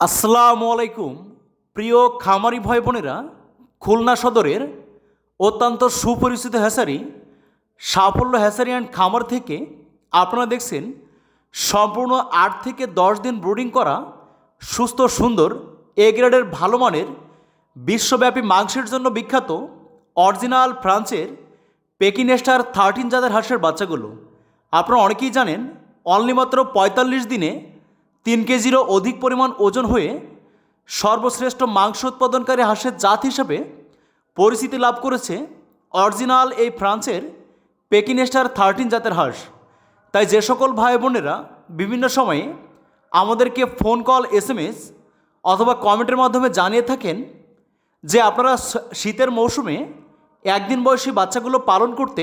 আসসালামু আলাইকুম, প্রিয় খামারি ভাই বোনেরা, খুলনা সদরের অত্যন্ত সুপরিচিত হ্যাসারি, সাফল্য হ্যাসারি অ্যান্ড খামার থেকে আপনারা দেখছেন সম্পূর্ণ আট থেকে দশ দিন ব্রুডিং করা সুস্থ, সুন্দর, এ গ্রেডের ভালো মানের বিশ্বব্যাপী মাংসের জন্য বিখ্যাত অরিজিনাল ফ্রান্সের পেকিনেস্টার থার্টিন জাতের হাঁসের বাচ্চাগুলো। আপনারা অনেকেই জানেন, অনলি মাত্র পঁয়তাল্লিশ দিনে তিন কেজিরও অধিক পরিমাণ ওজন হয়ে সর্বশ্রেষ্ঠ মাংস উৎপাদনকারী হাঁসের জাত হিসেবে পরিচিতি লাভ করেছে অরিজিনাল এই ফ্রান্সের পেকিনেস্টার থার্টিন জাতের হাঁস। তাই যে সকল ভাই বোনেরা বিভিন্ন সময়ে আমাদেরকে phone call S M S অথবা কমেন্টের মাধ্যমে জানিয়ে থাকেন যে আপনারা শীতের মৌসুমে একদিন বয়সী বাচ্চাগুলো পালন করতে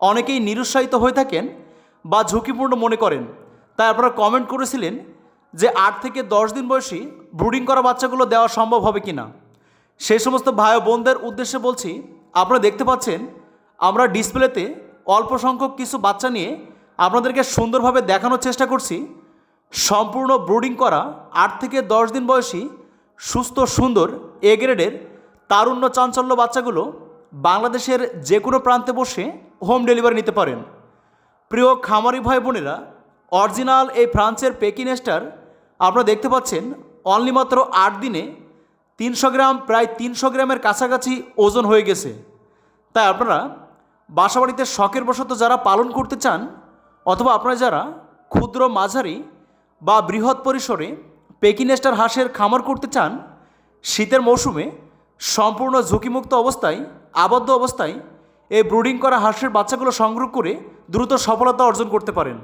অনেকেই নিরুৎসাহিত হয়ে থাকেন বা ঝুঁকিপূর্ণ মনে করেন। তাই আপনারা কমেন্ট করেছিলেন যে আট থেকে দশ দিন বয়সী ব্রুডিং করা বাচ্চাগুলো দেওয়া সম্ভব হবে কি না? সেই সমস্ত ভাই বোনদের উদ্দেশ্যে বলছি, আপনারা দেখতে পাচ্ছেন, আমরা ডিসপ্লেতে অল্প সংখ্যক কিছু বাচ্চা নিয়ে আপনাদেরকে সুন্দরভাবে দেখানোর চেষ্টা করছি। সম্পূর্ণ ব্রুডিং করা আট থেকে দশ দিন বয়সী, সুস্থ, সুন্দর, এ গ্রেডের, তারুণ্য, চাঞ্চল্য বাচ্চাগুলো বাংলাদেশের যে কোনো প্রান্তে বসে হোম ডেলিভারি নিতে পারেন। প্রিয় খামারি ভাই বোনেরা, অরিজিনাল এই ফ্রান্সের পেকিনেস্টার আপনারা দেখতে পাচ্ছেন অনলি মাত্র আট দিনে তিনশো গ্রাম, প্রায় তিনশো গ্রামের কাছাকাছি ওজন হয়ে গেছে। তাই আপনারা বাসাবাড়িতে শখের বশত যারা পালন করতে চান, অথবা আপনারা যারা ক্ষুদ্র মাঝারি বা বৃহৎ পরিসরে পেকিনেস্টার হাঁসের খামার করতে চান, শীতের মৌসুমে সম্পূর্ণ ঝুঁকিমুক্ত অবস্থায়, আবদ্ধ অবস্থায় এই ব্রুডিং করা হাঁসের বাচ্চাগুলো সংগ্রহ করে দ্রুত সফলতা অর্জন করতে পারেন।